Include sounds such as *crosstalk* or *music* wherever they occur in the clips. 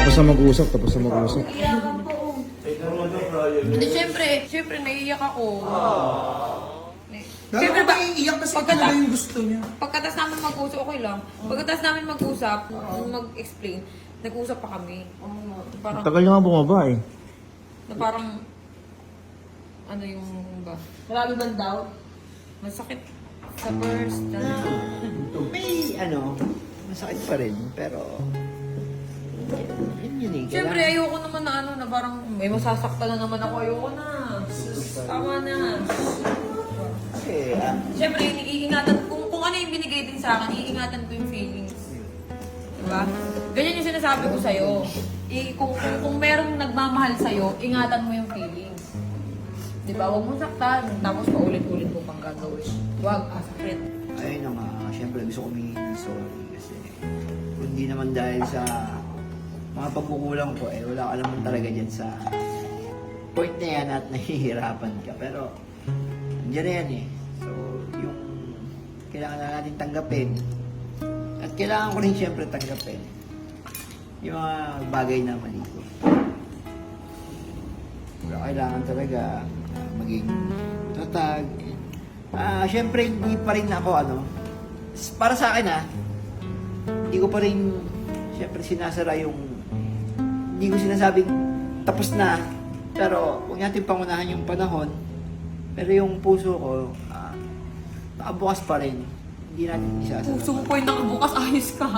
tapos na mag-usap, tapos na mag-usap. Iyakan po. Hindi, syempre, syempre, naiiyak ako. Syempre ko ba, iiyak kasi pagkata- talaga yung gusto niya. pagkatas namin mag-usap, okay lang. Pagkatas namin mag-usap, mag-explain, nag-usap pa kami. Parang, Tagal niya nga bumaba eh. na parang, ano yung ba? Marami bang daw? Masakit sa first. ano. May ano, masakit pa rin, pero yun yun eh. Siyempre, ayoko naman na ano, na parang may masasaktan na naman ako. Ayoko na. Tama na. Kasi, ah, Siyempre, iingatan, kung, kung ano yung binigay din sa akin, iingatan ko yung feelings. Diba? Ganyan yung sinasabi ko sa'yo. I, kung, kung, kung merong nagmamahal sa'yo, ingatan mo yung feelings. Diba? Huwag mo saktan, tapos paulit-ulit mo pang gagawin. Huwag, ah, sakit. ayun na nga, syempre gusto ko humingi ng sorry kasi kung di naman dahil sa mga pagkukulang ko, eh wala ka naman talaga dyan sa point na yan at nahihirapan ka. Pero, andyan na yan eh. So, yung kailangan na natin tanggapin at kailangan ko rin syempre tanggapin yung mga bagay na mali ko. Pero kailangan talaga maging tatag. Ah, syempre hindi pa rin ako ano. Para sa akin ah, hindi ko pa rin syempre sinasara yung hindi ko sinasabing tapos na. Pero huwag natin pangunahan yung panahon. Pero yung puso ko, ah, nakabukas pa rin. Hindi natin isasara. Puso mo po yung nakabukas, ayos ka.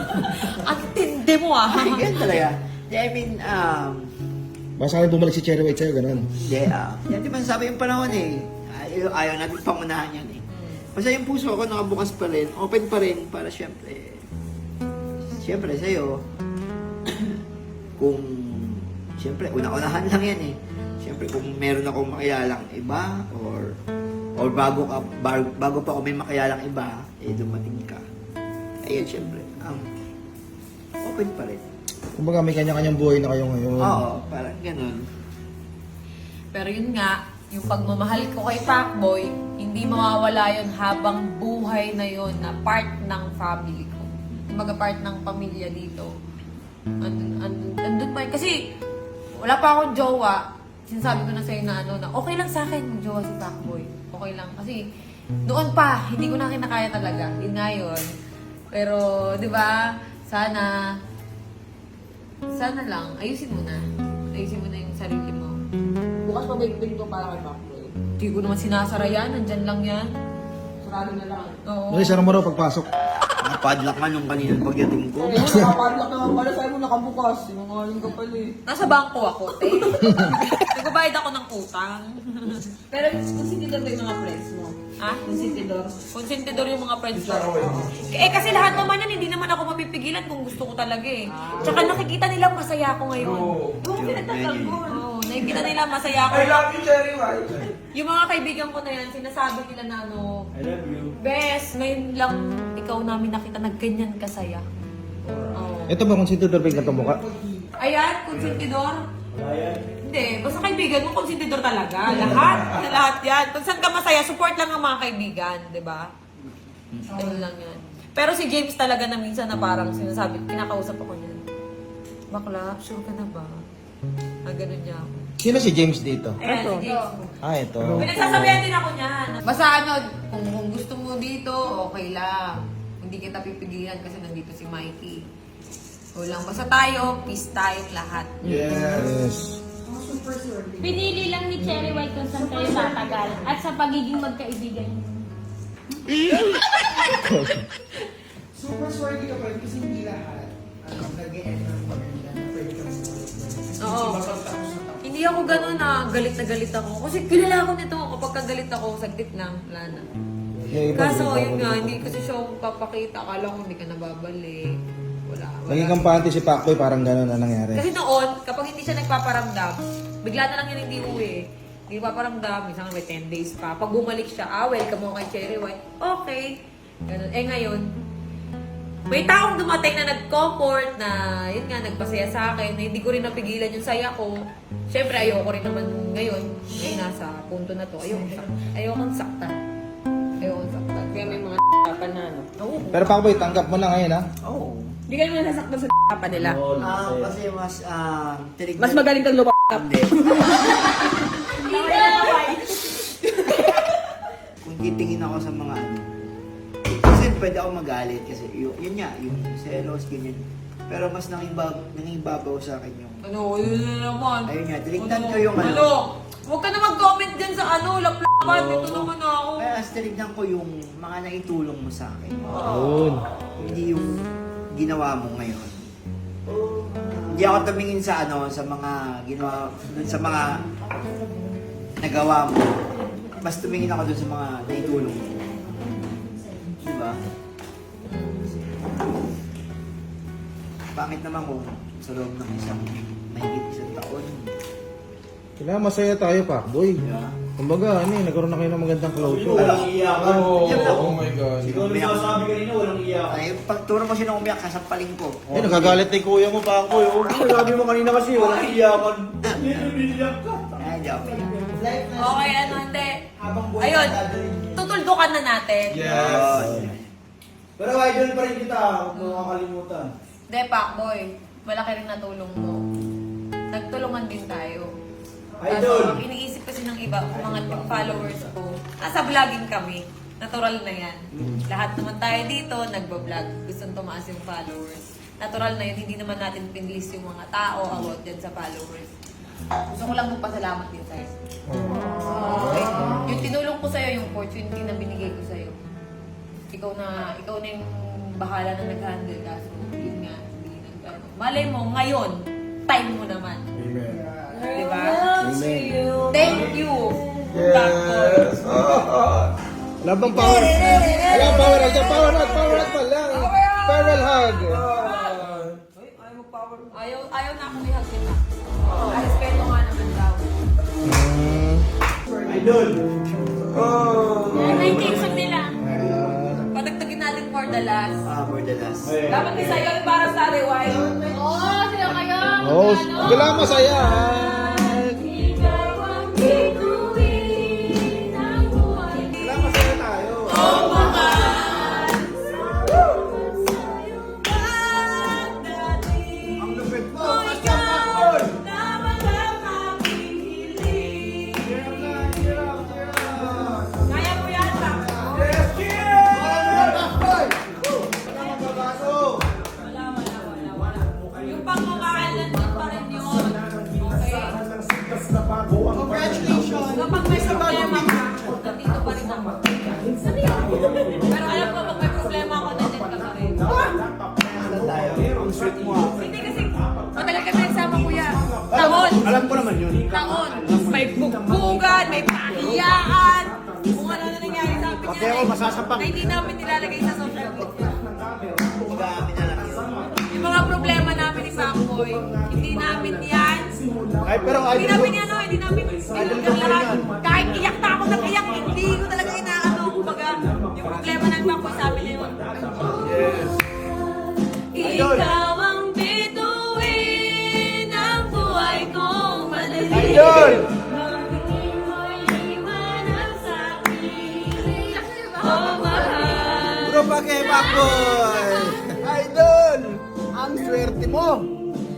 *laughs* Ang tindi mo ah. Ay, ganun talaga. Di, I mean, um, Basta kami bumalik si Cherry White sa'yo, ganun. Hindi, ah. Yan di ba sabi yung panahon eh. Ayaw, ayaw natin pangunahan yan eh. Basta yung puso ko nakabukas pa rin, open pa rin para syempre, syempre sa'yo, kung, syempre, una-unahan lang yan eh. Syempre, kung meron akong makilalang iba, or, or bago, ka, bago, bago pa ako may makilalang iba, eh, dumating ka. Ayun, syempre, um, open pa rin. Kumbaga may kanya-kanyang buhay na kayo ngayon. Oo, parang ganun. Pero yun nga, yung pagmamahal ko kay Pacboy, hindi mawawala yun habang buhay na yun na part ng family ko. Kumbaga part ng pamilya dito. Andun, andun, andun pa yun. Kasi wala pa akong jowa. Sinasabi ko na sa'yo na ano, na okay lang sa akin yung jowa si Pacboy. Okay lang. Kasi noon pa, hindi ko na kinakaya talaga. Yun nga yun. Pero, di ba, sana, sana lang, ayusin mo na. Ayusin mo na yung sarili mo. Bukas pa may pinto para kay Backboy. Hindi ko naman sinasara yan. Nandyan lang yan. Sarado na lang. Oo. Okay, sarang mo raw pagpasok. Nakapadlock nga nung kanina pagdating ko. Eh, nakapadlock naman pala. Sabi mo nakabukas. Sinungaling ka pala eh. Nasa bangko ako, te. *laughs* Nagbabayad ako ng utang. Pero konsentidor ba yung mga friends mo? ha? Konsentidor? Konsentidor yung mga friends ko. Eh, kasi lahat naman yan, hindi naman ako mapipigilan kung gusto ko talaga eh. Tsaka nakikita nila masaya ako ngayon. Oo, pinagtagal mo. Oo, nakikita nila masaya ako. I love you, Cherry White. Yung mga kaibigan ko na yan, sinasabi nila na ano, I love you. Bes, ngayon lang ikaw namin nakita na ganyan kasaya. Oo. Ito ba kung si Tudor Bing katong mukha? Ayan, konsentidor. Hindi, basta kaibigan mo, konsentidor talaga. Lahat, lahat yan. Kung saan ka masaya, support lang ang mga kaibigan, di ba? Ganun lang yan. Pero si James talaga na minsan na parang sinasabi, kinakausap ako niya. Bakla, sure ka na ba? Ah, ganun niya ako. Sino si James dito? Ayan, si James. Ah, ito. Pinagsasabihan din ako niyan. Basta ano, kung, kung gusto mo dito, okay lang. Hindi kita pipigilan kasi nandito si Mikey. O lang, basta tayo, peace tayong lahat. Yes. Pinili lang ni Cherry White kung saan kayo tatagal at sa pagiging magkaibigan niyo. Super swordy ka pa rin kasi hindi lahat. Ano, nag-e-end ng maganda na pwede ka mamulit. Hindi ako gano'n na galit na galit ako. Kasi kilala ko nito, kapag kagalit ako, saglit lang, wala na. Yung iba, Kaso, yun nga, hindi kasi siya ako papakita. Akala ko hindi ka nababalik. Wala, wala. Naging kampante si Pacboy, parang gano'n na nangyari. Kasi noon, kapag hindi siya nagpaparamdam, bigla na lang yun hindi uwi. Hindi paparamdam, minsan may 10 days pa. Pag bumalik siya, ah, welcome mo kay Cherry White. Okay. Ganun. Eh ngayon, may taong dumating na nag-comfort na, yun nga, nagpasaya sa akin, na hindi ko rin napigilan yung saya ko. Siyempre, ayoko rin naman ngayon, ngayon nasa punto na to, ayoko, ayoko saktan. Ayoko saktan. Kaya may mga pa na ano. Oo. Pero Pacboy, tanggap mo na ngayon ha? Oo. Hindi kayo nasasaktan sa *laughs* pa nila. Ah, kasi mas, ah, tinig Mas magaling kang lupa. *laughs* Hindi. Kung titingin ako sa mga ano, kasi pwede ako magalit kasi yun, yun nga, yung selos, ganyan. Pero mas nangibab, nangibabaw sa akin yung, Ano, yun na naman. ayun nga, tinignan ko yung ano. Ano? Huwag ka na mag-comment dyan sa ano, laplapan. Ito naman ako. Kaya mas tinignan ko yung mga naitulong mo sa akin. Yun. Hindi yung ginawa mo ngayon. Hindi ako tumingin sa ano, sa mga ginawa, dun sa mga nagawa mo. Mas tumingin ako dun sa mga naitulong mo. Pangit naman kung sa loob ng isang mahigit isang taon. Kailangan masaya tayo, Pakboy. Diba? Kumbaga, ano eh, nagkaroon na kayo ng magandang closure. Walang iyakan. Yan lang. Oh my God. Ikaw na sasabi kanina, walang iyakan. Ay, pagturo mo siya ng umiyak, kasampalin ko. Eh, nagagalit na yung kuya mo, Pakboy. Oh. Sabi mo kanina kasi, walang iyakan. Nililiyak ka. Ay, umiyak. Life na Okay, ano, hindi. habang buhay Ayun, tutuldukan na natin. Yes. Pero idol pa rin kita, huwag mo makakalimutan. Hindi, Pakboy. Malaki rin natulong mo. Nagtulungan din tayo. Idol! Kaso, iniisip kasi ng iba, mga followers ko, nasa vlogging kami. Natural na yan. Lahat naman tayo dito, nagbablog. Gusto tumaas yung followers. Natural na yun, hindi naman natin pinlist yung mga tao about dyan sa followers. Gusto ko lang magpasalamat din sa'yo. Okay? Yung tinulong ko sa'yo, yung opportunity na binigay ko sa'yo. Ikaw na, ikaw na yung bahala na nag-handle ka. Malay mo, ngayon, time mo naman. Amen. Diba? Amen. Thank you. Yes. Wala bang power? Wala power hug. Power hug, power hug pa lang. Power hug. Ayaw, ayaw na akong ihag kita. Respeto nga naman daw. Mm. Idol! Yan ang intention nila. The last. Ah, for the last. Dapat isa yun para sa Rewai. Oo, sila kayo. Oh, Ano? kailangan masaya. ha? Alam ko naman yun. Tangon! May bugbugan, may pahiyaan. Kung ano na nangyari sa amin Pati ako, masasapak. Na hindi namin nilalagay sa social media. Yung mga problema namin ni Pacboy, hindi namin yan. Ay, pero Hindi idol namin yan, hindi namin pinulgar lahat. Kahit iyak na ako ng iyak, hindi ko talaga inaano. Kumbaga, yung problema ng Pacboy sa amin yun. Yes. Mahal. Bro, pake, Pakboy! Idol! Ang swerte mo!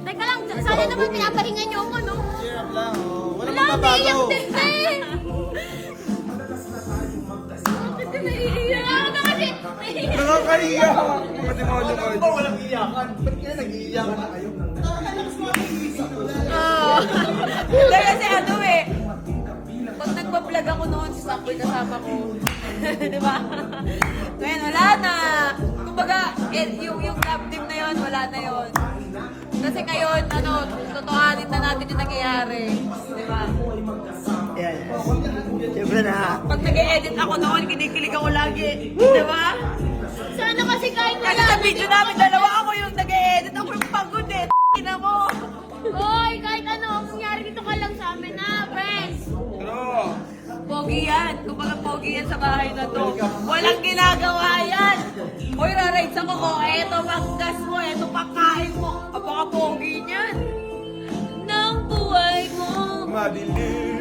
Teka lang, sana naman pinapahinga niyo ako, no? Hirap lang, oh. Walang Wala, magbabago. umiiyak din eh. Bakit naiiyak? Ako na kasi. naiiyak. Nakakaiyak! Pati mo ano ko. walang iyakan? Ba't kaya nag-iiyakan na kayo? Oo. Hindi ako noon, si Sakboy kasama ko. *laughs* Di ba? Ngayon, wala na. Kumbaga, eh, yung, yung love team na yon wala na yon Kasi ngayon, ano, totohanin na natin yung nangyayari. Di ba? Yan. Siyempre na. Pag nag-edit ako noon, kinikilig ako lagi. Di ba? Sana kasi kahit Kasi wala. sa video namin, dalawa ako yung nag-edit. Ako yung pagod eh. Ina mo. Hoy, kahit ano, ang nangyari dito ka lang sa amin na. Pogi yan. Kumbaga pogi yan sa bahay na to. Walang ginagawa yan. Hoy, rarides ako ko. Eto pang gas mo. Eto pang kain mo. Apaka pogi niyan. Nang buhay mo. Madilim